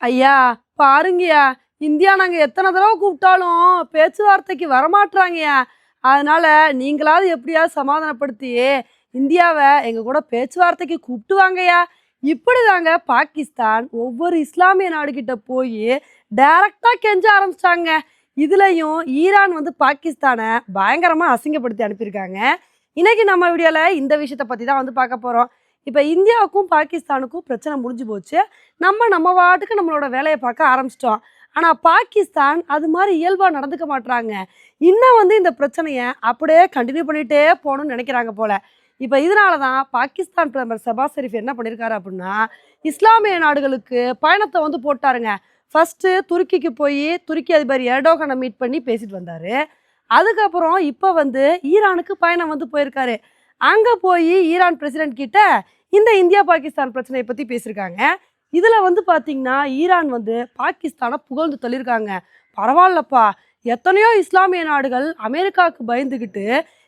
ஐயா பாருங்கய்யா. இந்தியா நாங்கள் எத்தனை தடவை கூப்பிட்டாலும் பேச்சுவார்த்தைக்கு வரமாட்றாங்கய்யா. அதனால நீங்களாவது எப்படியாவது சமாதானப்படுத்தி இந்தியாவை எங்கள் கூட பேச்சுவார்த்தைக்கு கூப்பிட்டுவாங்கய்யா இப்படி இப்படிதாங்க பாகிஸ்தான் ஒவ்வொரு இஸ்லாமிய நாடுகிட்ட போய் டைரக்டாக கெஞ்ச ஆரம்பிச்சிட்டாங்க. இதுலேயும் ஈரான் வந்து பாகிஸ்தானை பயங்கரமாக அசிங்கப்படுத்தி அனுப்பியிருக்காங்க. இன்றைக்கி நம்ம வீடியோவில் இந்த விஷயத்தை பற்றி தான் வந்து பார்க்க போகிறோம் இப்போ இந்தியாவுக்கும் பாகிஸ்தானுக்கும் பிரச்சனை முடிஞ்சு போச்சு. நம்ம நம்ம வாட்டுக்கு நம்மளோட வேலையை பார்க்க ஆரம்பிச்சிட்டோம். ஆனால் பாகிஸ்தான் அது மாதிரி இயல்பாக நடந்துக்க மாட்றாங்க. இன்னும் வந்து இந்த பிரச்சனையை அப்படியே கண்டினியூ பண்ணிகிட்டே போகணும்னு நினைக்கிறாங்க போல. இப்போ இதனால தான் பாகிஸ்தான் பிரதமர் சபாஸ் ஷெரீஃப் என்ன பண்ணியிருக்காரு அப்படின்னா இஸ்லாமிய நாடுகளுக்கு பயணத்தை வந்து போட்டாருங்க. ஃபஸ்ட்டு துருக்கிக்கு போய் துருக்கி அதிபர் எர்டோகனை மீட் பண்ணி பேசிட்டு வந்தார். அதுக்கப்புறம் இப்போ வந்து ஈரானுக்கு பயணம் வந்து போயிருக்காரு. அங்கே போய் ஈரான் பிரசிடென்ட் கிட்ட இந்த இந்தியா பாகிஸ்தான் பிரச்சனையை பற்றி பேசியிருக்காங்க. இதில் வந்து பார்த்தீங்கன்னா ஈரான் வந்து பாகிஸ்தானை புகழ்ந்து தள்ளியிருக்காங்க. பரவாயில்லப்பா. எத்தனையோ இஸ்லாமிய நாடுகள் அமெரிக்காவுக்கு பயந்துக்கிட்டு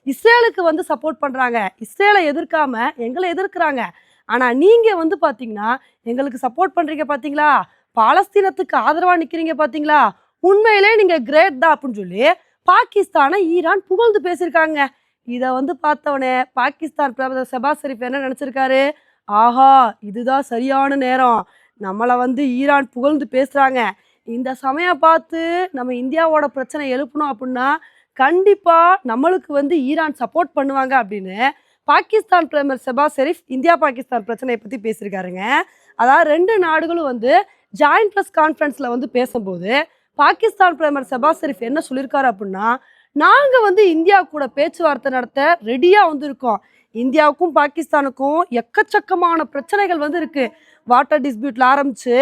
இஸ்ரேலுக்கு வந்து சப்போர்ட் பண்ணுறாங்க இஸ்ரேலை எதிர்க்காம எங்களை எதிர்க்கிறாங்க. ஆனால் நீங்கள் வந்து பார்த்தீங்கன்னா எங்களுக்கு சப்போர்ட் பண்ணுறீங்க பார்த்தீங்களா பாலஸ்தீனத்துக்கு ஆதரவாக நிற்கிறீங்க பார்த்தீங்களா உண்மையிலே நீங்கள் கிரேட் தான் அப்படின்னு சொல்லி பாகிஸ்தானை ஈரான் புகழ்ந்து பேசியிருக்காங்க. இதை வந்து பார்த்தவனே பாகிஸ்தான் பிரதமர் ஷெபாஸ் ஷெரீப் என்ன நினச்சிருக்காரு? ஆஹா இதுதான் சரியான நேரம். நம்மளை வந்து ஈரான் புகழ்ந்து பேசுகிறாங்க இந்த சமயம் பார்த்து நம்ம இந்தியாவோட பிரச்சனை எழுப்பணும் அப்படின்னா கண்டிப்பாக நம்மளுக்கு வந்து ஈரான் சப்போர்ட் பண்ணுவாங்க அப்படின்னு பாகிஸ்தான் பிரதமர் ஷெபாஸ் ஷெரீப் இந்தியா பாகிஸ்தான் பிரச்சனையை பற்றி பேசியிருக்காருங்க அதாவது ரெண்டு நாடுகளும் வந்து ஜாயின்ட் ப்ளஸ் கான்ஃபரன்ஸில் வந்து பேசும்போது பாகிஸ்தான் பிரதமர் ஷெபாஸ் ஷெரீப் என்ன சொல்லியிருக்காரு அப்படின்னா நாங்கள் வந்து இந்தியா கூட பேச்சுவார்த்தை நடத்த ரெடியாக வந்திருக்கோம். இந்தியாவுக்கும் பாகிஸ்தானுக்கும் எக்கச்சக்கமான பிரச்சனைகள் வந்து இருக்கு. வாட்டர் டிஸ்பியூட்ல ஆரம்பிச்சு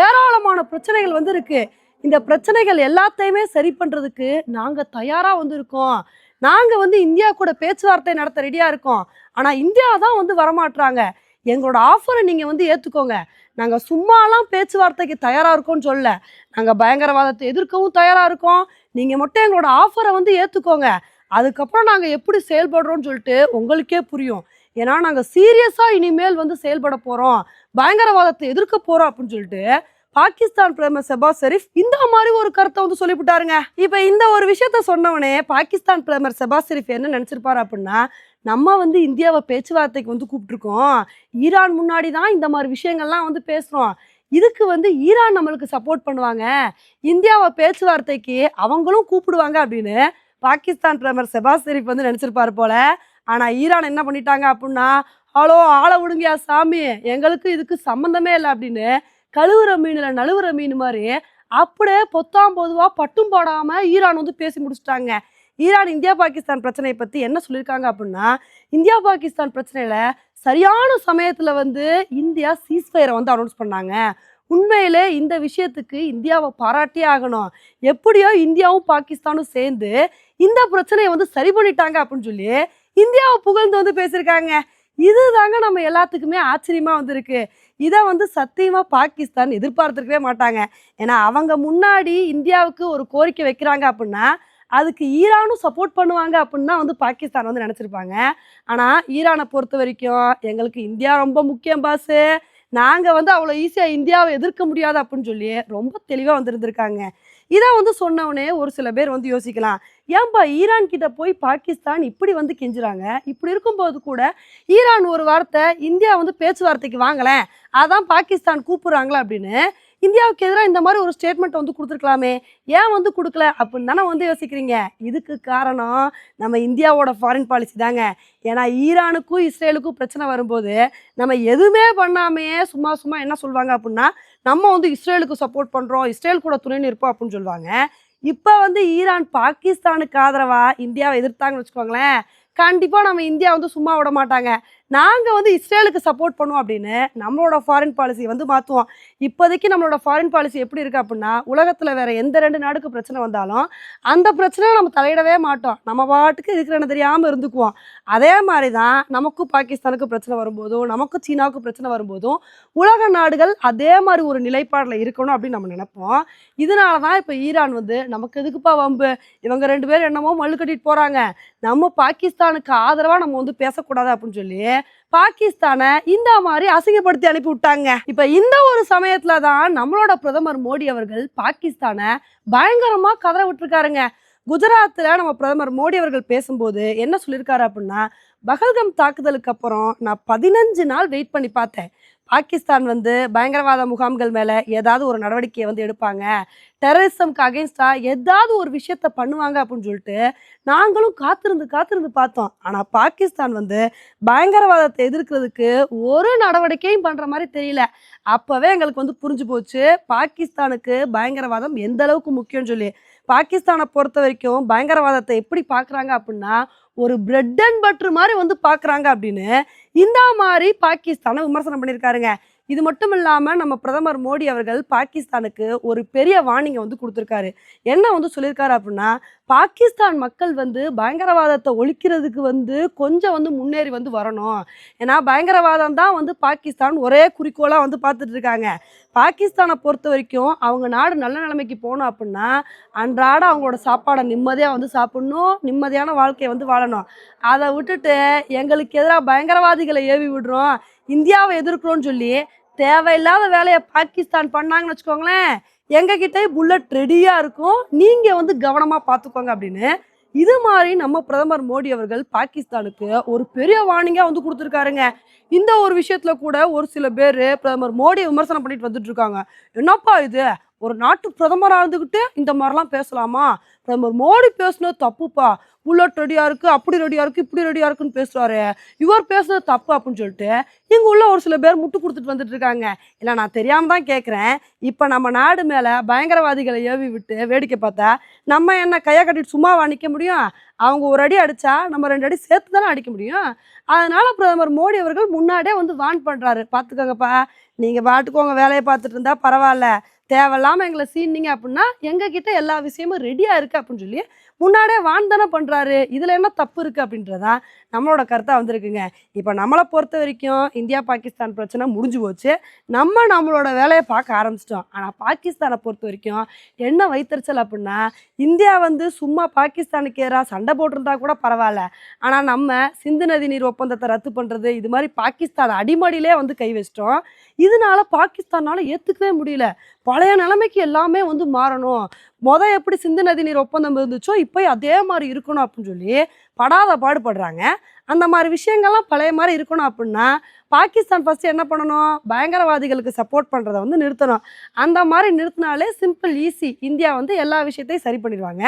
ஏராளமான பிரச்சனைகள் வந்து இருக்கு. இந்த பிரச்சனைகள் எல்லாத்தையுமே சரி பண்ணுறதுக்கு நாங்கள் தயாராக வந்திருக்கோம். நாங்கள் வந்து இந்தியா கூட பேச்சுவார்த்தை நடத்த ரெடியாக இருக்கோம். ஆனால் இந்தியா தான் வந்து வரமாட்டுறாங்க எங்களோட ஆஃபரை நீங்கள் வந்து ஏற்றுக்கோங்க நாங்கள் சும்மாலாம் பேச்சுவார்த்தைக்கு தயாராக இருக்கோம்னு சொல்ல நாங்கள் பயங்கரவாதத்தை எதிர்க்கவும் தயாராக இருக்கோம். நீங்கள் மட்டும் எங்களோட ஆஃபரை வந்து ஏற்றுக்கோங்க அதுக்கப்புறம் நாங்கள் எப்படி செயல்படுறோம்னு சொல்லிட்டு உங்களுக்கே புரியும். ஏன்னா நாங்கள் சீரியஸாக இனிமேல் வந்து செயல்பட போகிறோம் பயங்கரவாதத்தை எதிர்க்க போகிறோம் அப்படின்னு சொல்லிட்டு பாகிஸ்தான் பிரதமர் ஷெபாஸ் ஷெரீப் இந்த மாதிரி ஒரு கருத்தை வந்து சொல்லிவிட்டாருங்க. இப்போ இந்த ஒரு விஷயத்த சொன்னவனே பாகிஸ்தான் பிரதமர் ஷெபாஸ் ஷெரீப் என்ன நினச்சிருப்பாரு அப்படின்னா நம்ம வந்து இந்தியாவை பேச்சுவார்த்தைக்கு வந்து கூப்பிட்டுருக்கோம். ஈரான் முன்னாடி தான் இந்த மாதிரி விஷயங்கள்லாம் வந்து பேசுகிறோம் இதுக்கு வந்து ஈரான் நம்மளுக்கு சப்போர்ட் பண்ணுவாங்க. இந்தியாவை பேச்சுவார்த்தைக்கு அவங்களும் கூப்பிடுவாங்க அப்படின்னு பாகிஸ்தான் பிரதமர் செபாஸ் ஷெரீப் வந்து நினச்சிருப்பாரு போல. ஆனால் ஈரான் என்ன பண்ணிட்டாங்க அப்படின்னா ஹலோ ஆளை விடுங்கயா சாமி. எங்களுக்கு இதுக்கு சம்மந்தமே இல்லை அப்படின்னு கழுவுற மீனில் நழுவுற மீன் மாதிரி அப்படியே பொத்தாம் பொதுவாக பட்டும் போடாமல் ஈரான் வந்து பேசி முடிச்சிட்டாங்க. ஈரான் இந்தியா பாகிஸ்தான் பிரச்சனையை பற்றி என்ன சொல்லியிருக்காங்க அப்படின்னா இந்தியா பாகிஸ்தான் பிரச்சனையில் சரியான சமயத்தில் வந்து இந்தியா சீஸ்ஃபயரை வந்து அனௌன்ஸ் பண்ணாங்க. உண்மையிலே இந்த விஷயத்துக்கு இந்தியாவை பாராட்டியே ஆகணும். எப்படியோ இந்தியாவும் பாகிஸ்தானும் சேர்ந்து இந்த பிரச்சனையை வந்து சரி பண்ணிட்டாங்க அப்படின்னு சொல்லி இந்தியாவை புகழ்ந்து வந்து பேசியிருக்காங்க. இதுதாங்க நம்ம எல்லாத்துக்குமே ஆச்சரியமா வந்திருக்கு. இதை வந்து சத்தியமாக பாகிஸ்தான் எதிர்பார்த்துருக்கவே மாட்டாங்க. ஏன்னா அவங்க முன்னாடி இந்தியாவுக்கு ஒரு கோரிக்கை வைக்கிறாங்க அப்படின்னா அதுக்கு ஈரானும் சப்போர்ட் பண்ணுவாங்க அப்படின்னு தான் வந்து பாகிஸ்தான் வந்து நினச்சிருப்பாங்க. ஆனால் ஈரானை பொறுத்த வரைக்கும் எங்களுக்கு இந்தியா ரொம்ப முக்கியம் பாஸு நாங்கள் வந்து அவ்வளோ ஈஸியாக இந்தியாவை எதிர்க்க முடியாது அப்படின்னு சொல்லி ரொம்ப தெளிவாக வந்திருந்திருக்காங்க. இதான் வந்து சொன்னவனே ஒரு சில பேர் வந்து யோசிக்கலாம். ஏன்பா ஈரான் கிட்ட போய் பாகிஸ்தான் இப்படி வந்து கெஞ்சுறாங்க? இப்படி இருக்கும்போது கூட ஈரான் ஒரு வார்த்தை இந்தியா வந்து பேச்சுவார்த்தைக்கு வாங்கலை. அதான் பாகிஸ்தான் கூப்பிடுறாங்களா அப்படின்னு இந்தியாவுக்கு எதிராக இந்த மாதிரி ஒரு ஸ்டேட்மெண்ட் வந்து கொடுத்துருக்கலாமே. ஏன் வந்து கொடுக்கல? அப்படின்னு தானே வந்து யோசிக்கிறீங்க. இதுக்கு காரணம் நம்ம இந்தியாவோட ஃபாரின் பாலிசி தாங்க. ஏன்னா ஈரானுக்கும் இஸ்ரேலுக்கும் பிரச்சனை வரும்போது நம்ம எதுவுமே பண்ணாமையே சும்மா சும்மா என்ன சொல்லுவாங்க அப்படின்னா நம்ம வந்து இஸ்ரேலுக்கு சப்போர்ட் பண்ணுறோம் இஸ்ரேல் கூட துணை நிற்போம் அப்படின்னு சொல்லுவாங்க இப்போ வந்து ஈரான் பாகிஸ்தானுக்கு ஆதரவாக இந்தியாவை எதிர்த்தாங்கன்னு வச்சுக்கோங்களேன். கண்டிப்பாக நம்ம இந்தியா வந்து சும்மா விட மாட்டாங்க. நாங்கள் வந்து இஸ்ரேலுக்கு சப்போர்ட் பண்ணுவோம் அப்படின்னு நம்மளோட ஃபாரின் பாலிசி வந்து மாற்றுவோம் இப்போதைக்கு நம்மளோட ஃபாரின் பாலிசி எப்படி இருக்குது அப்படின்னா உலகத்தில் வேறு எந்த ரெண்டு நாடுக்கு பிரச்சனை வந்தாலும் அந்த பிரச்சனையை நம்ம தலையிடவே மாட்டோம். நம்ம பாட்டுக்கு இருக்கிறன தெரியாமல் இருந்துக்குவோம். அதே மாதிரி தான் நமக்கும் பாகிஸ்தானுக்கு பிரச்சனை வரும்போதும் நமக்கும் சீனாவுக்கு பிரச்சனை வரும்போதும் உலக நாடுகள் அதே மாதிரி ஒரு நிலைப்பாடில் இருக்கணும் அப்படின்னு நம்ம நினைப்போம். இதனால தான் இப்போ ஈரான் வந்து நமக்கு எதுக்குப்பா வம்பு? இவங்க ரெண்டு பேரும் என்னமோ மல்லு கட்டிட்டு போகிறாங்க நம்ம பாகிஸ்தானுக்கு ஆதரவாக நம்ம வந்து பேசக்கூடாது அப்படின்னு சொல்லி பாகிஸ்தானை இந்த மாதிரி அசிங்கப்படுத்தி அனுப்பி விட்டாங்க. இப்ப இந்த ஒரு சமயத்துல தான் நம்மளோட பிரதமர் மோடி அவர்கள் பாகிஸ்தானை பயங்கரமா கதற விட்டுருக்காருங்க. குஜராத்தில் நம்ம பிரதமர் மோடி அவர்கள் பேசும்போது என்ன சொல்லியிருக்காரு அப்படின்னா பகல்கம் தாக்குதலுக்கு அப்புறம் நான் பதினஞ்சு நாள் வெயிட் பண்ணி பார்த்தேன். பாகிஸ்தான் வந்து பயங்கரவாத முகாம்கள் மேலே ஏதாவது ஒரு நடவடிக்கையை வந்து எடுப்பாங்க. டெரரிசம்க்கு அகேன்ஸ்டாக ஏதாவது ஒரு விஷயத்த பண்ணுவாங்க அப்படின்னு சொல்லிட்டு நாங்களும் காத்திருந்து காத்திருந்து பார்த்தோம். ஆனால் பாகிஸ்தான் வந்து பயங்கரவாதத்தை எதிர்க்கிறதுக்கு ஒரு நடவடிக்கையும் பண்ணுற மாதிரி தெரியல. அப்போவே எங்களுக்கு வந்து புரிஞ்சு போச்சு. பாகிஸ்தானுக்கு பயங்கரவாதம் எந்த அளவுக்கு முக்கியம்னு சொல்லி. பாகிஸ்தானை பொறுத்த வரைக்கும் பயங்கரவாதத்தை எப்படி பார்க்குறாங்க அப்படின்னா ஒரு பிரெட் அண்ட் பட்டர் மாதிரி வந்து பார்க்குறாங்க அப்படின்னு இந்த மாதிரி பாகிஸ்தானை விமர்சனம் பண்ணியிருக்காருங்க. இது மட்டும் இல்லாமல் நம்ம பிரதமர் மோடி அவர்கள் பாகிஸ்தானுக்கு ஒரு பெரிய வார்னிங்கை வந்து கொடுத்துருக்காரு. என்ன வந்து சொல்லியிருக்காரு அப்படின்னா பாகிஸ்தான் மக்கள் வந்து பயங்கரவாதத்தை ஒழிக்கிறதுக்கு வந்து கொஞ்சம் வந்து முன்னேறி வந்து வரணும். ஏன்னா பயங்கரவாதம் தான் வந்து பாகிஸ்தான் ஒரே குறிக்கோளாக வந்து பார்த்துட்டு இருக்காங்க. பாகிஸ்தானை பொறுத்த வரைக்கும் அவங்க நாடு நல்ல நிலைமைக்கு போகணும் அப்படின்னா அன்றாட அவங்களோட சாப்பாடை நிம்மதியாக வந்து சாப்பிடணும் நிம்மதியான வாழ்க்கையை வந்து வாழணும். அதை விட்டுட்டு எங்களுக்கு எதிராக பயங்கரவாதிகளை ஏவி விடுறோம். இந்தியாவை எதிர்க்கிறோன்னு சொல்லி தேவையில்லாத வேலையை பாகிஸ்தான் பண்ணாங்கன்னு வச்சுக்கோங்களேன். எங்ககிட்ட புல்லட் ரெடியாக இருக்கும். நீங்கள் வந்து கவனமாக பார்த்துக்கோங்க அப்படின்னு. இது மாதிரி நம்ம பிரதமர் மோடி அவர்கள் பாகிஸ்தானுக்கு ஒரு பெரிய வார்னிங்காக வந்து கொடுத்துருக்காருங்க. இந்த ஒரு விஷயத்துல கூட ஒரு சில பேர் பிரதமர் மோடியை விமர்சனம் பண்ணிட்டு வந்துட்டு இருக்காங்க. என்னப்பா இது? ஒரு நாட்டு பிரதமராக இருந்துக்கிட்டு இந்த மாதிரிலாம் பேசலாமா? பிரதமர் மோடி பேசுனது தப்புப்பா. புல்லட் ரெடியாக இருக்குது அப்படி ரெடியாக இருக்குது இப்படி ரெடியாக இருக்குன்னு பேசுகிறாரு இவர் பேசுனது தப்பு அப்படின்னு சொல்லிட்டு இங்கே உள்ள ஒரு சில பேர் முட்டு கொடுத்துட்டு வந்துட்டு இருக்காங்க. இல்லை நான் தெரியாமல் தான் கேட்குறேன் இப்போ நம்ம நாடு மேலே பயங்கரவாதிகளை ஏவி விட்டு வேடிக்கை பார்த்தா நம்ம என்ன கையை கட்டிட்டு சும்மாவா நிற்க முடியும்? அவங்க ஒரு அடி அடித்தா நம்ம ரெண்டு அடி சேர்த்து தானே அடிக்க முடியும்? அதனால் பிரதமர் மோடி அவர்கள் முன்னாடியே வந்து வான் பண்ணுறாரு பார்த்துக்கோங்கப்பா. நீங்கள் பாட்டுக்கு வேலையை பார்த்துட்டு இருந்தால் பரவாயில்ல. தேவையில்லாமல் எங்களை சீனிங்க அப்படின்னா எங்ககிட்ட எல்லா விஷயமும் ரெடியாக இருக்குது அப்படின்னு சொல்லி முன்னாடியே வான் தானே பண்ணுறாரு இதில் என்ன தப்பு இருக்குது அப்படின்றதான் நம்மளோட கருத்தாக வந்திருக்குங்க. இப்போ நம்மளை பொறுத்த வரைக்கும் இந்தியா பாகிஸ்தான் பிரச்சனை முடிஞ்சு போச்சு. நம்ம நம்மளோட வேலையை பார்க்க ஆரம்பிச்சிட்டோம். ஆனால் பாகிஸ்தானை பொறுத்த வரைக்கும் என்ன வைத்தறிச்சல் அப்படின்னா இந்தியா வந்து சும்மா பாகிஸ்தானுக்கு எதிராக சண்டை போட்டிருந்தா கூட பரவாயில்ல. ஆனால் நம்ம சிந்து நதி நீர் ஒப்பந்தத்தை ரத்து பண்ணுறது இது மாதிரி பாகிஸ்தான் அடிமடியிலே வந்து கை வச்சிட்டோம். இதனால பாகிஸ்தானால் ஏற்றுக்கவே முடியல. பழைய நிலைமைக்கு எல்லாமே வந்து மாறணும். முத எப்படி சிந்து நதி நீர் ஒப்பந்தம் இருந்துச்சோ இப்போ அதே மாதிரி இருக்கணும் அப்படின்னு சொல்லி படாத பாடுபடுறாங்க. அந்த மாதிரி விஷயங்கள்லாம் பழைய மாதிரி இருக்கணும் அப்படின்னா பாகிஸ்தான் ஃபஸ்ட்டு என்ன பண்ணணும்? பயங்கரவாதிகளுக்கு சப்போர்ட் பண்ணுறதை வந்து நிறுத்தணும். அந்த மாதிரி நிறுத்தினாலே சிம்பிள் ஈஸி இந்தியா வந்து எல்லா விஷயத்தையும் சரி பண்ணிடுவாங்க.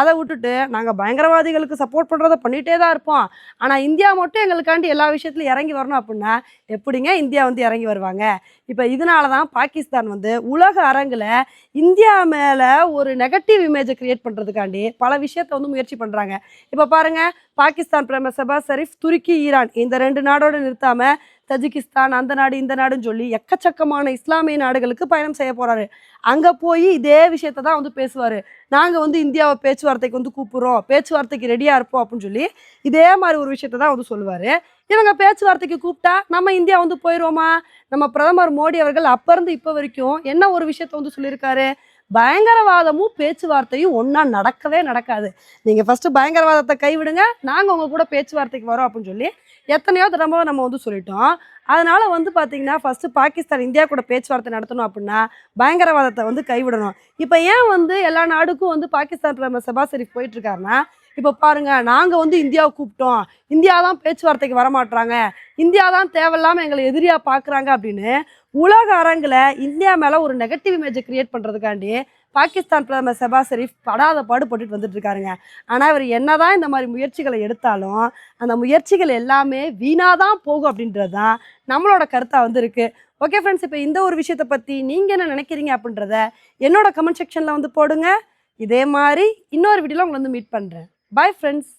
அதை விட்டுட்டு நாங்கள் பயங்கரவாதிகளுக்கு சப்போர்ட் பண்ணுறதை பண்ணிகிட்டே தான் இருப்போம். ஆனால் இந்தியா மட்டும் எங்களுக்காண்டி எல்லா விஷயத்துலையும் இறங்கி வரணும் அப்படின்னா எப்படிங்க இந்தியா வந்து இறங்கி வருவாங்க? இப்போ இதனால தான் பாகிஸ்தான் வந்து உலக அரங்கில் இந்தியா மேலே ஒரு நெகட்டிவ் இமேஜை கிரியேட் பண்ணுறதுக்காண்டி பல விஷயத்தை வந்து முயற்சி பண்ணுறாங்க இப்போ பாருங்கள் பாகிஸ்தான் பிரதமர் சபா ஷெரீப் துருக்கி ஈரான் இந்த ரெண்டு நாடோடு நிறுத்தாமல் தஜிகிஸ்தான் அந்த நாடு இந்த நாடுன்னு சொல்லி எக்கச்சக்கமான இஸ்லாமிய நாடுகளுக்கு பயணம் செய்ய போகிறாரு அங்கே போய் இதே விஷயத்த தான் வந்து பேசுவார். நாங்கள் வந்து இந்தியாவை பேச்சுவார்த்தைக்கு வந்து கூப்பிட்றோம். பேச்சுவார்த்தைக்கு ரெடியாக இருப்போம் அப்படின்னு சொல்லி இதே மாதிரி ஒரு விஷயத்த தான் வந்து சொல்லுவார். இவங்க பேச்சுவார்த்தைக்கு கூப்பிட்டா நம்ம இந்தியா வந்து போயிடுவோமா? நம்ம பிரதமர் மோடி அவர்கள் அப்ப இருந்து இப்போ வரைக்கும் என்ன ஒரு விஷயத்த வந்து சொல்லியிருக்காரு? பயங்கரவாதமும் பேச்சுவார்த்தையும் ஒன்றா நடக்கவே நடக்காது. நீங்கள் ஃபஸ்ட்டு பயங்கரவாதத்தை கைவிடுங்க. நாங்கள் உங்கள் கூட பேச்சுவார்த்தைக்கு வரோம் அப்படின்னு சொல்லி எத்தனையோ தடவை நம்ம வந்து சொல்லிட்டோம். அதனால் வந்து பார்த்திங்கன்னா ஃபஸ்ட்டு பாகிஸ்தான் இந்தியா கூட பேச்சுவார்த்தை நடத்தணும் அப்படின்னா பயங்கரவாதத்தை வந்து கைவிடணும். இப்போ ஏன் வந்து எல்லா நாடுக்கும் வந்து பாகிஸ்தான் பிரதமர் செபா ஷெரீஃப் போயிட்டுருக்காருன்னா இப்போ பாருங்கள் நாங்கள் வந்து இந்தியாவை கூப்பிட்டோம். இந்தியா தான் பேச்சுவார்த்தைக்கு வரமாட்றாங்க. இந்தியா தான் தேவையில்லாமல் எங்களை எதிரியாக பார்க்குறாங்க அப்படின்னு உலக அரங்கில் இந்தியா மேலே ஒரு நெகட்டிவ் இமேஜை க்ரியேட் பண்ணுறதுக்காண்டி பாகிஸ்தான் பிரதமர் செபா ஷெரீஃப் படாத பாடுபட்டுட்டு வந்துட்டு இருக்காருங்க ஆனால் இவர் என்னதான் இந்த மாதிரி முயற்சிகளை எடுத்தாலும் அந்த முயற்சிகள் எல்லாமே வீணாக தான் போகும் அப்படின்றது தான் நம்மளோட கருத்தாக வந்து இருக்குது ஓகே ஃப்ரெண்ட்ஸ் இப்போ இந்த ஒரு விஷயத்தை பற்றி நீங்கள் என்ன நினைக்கிறீங்க அப்படின்றத என்னோட கமெண்ட் செக்ஷனில் வந்து போடுங்க. இதே மாதிரி இன்னொரு வீடியோவில் உங்களை வந்து மீட் பண்ணுறேன் பாய் ஃப்ரெண்ட்ஸ்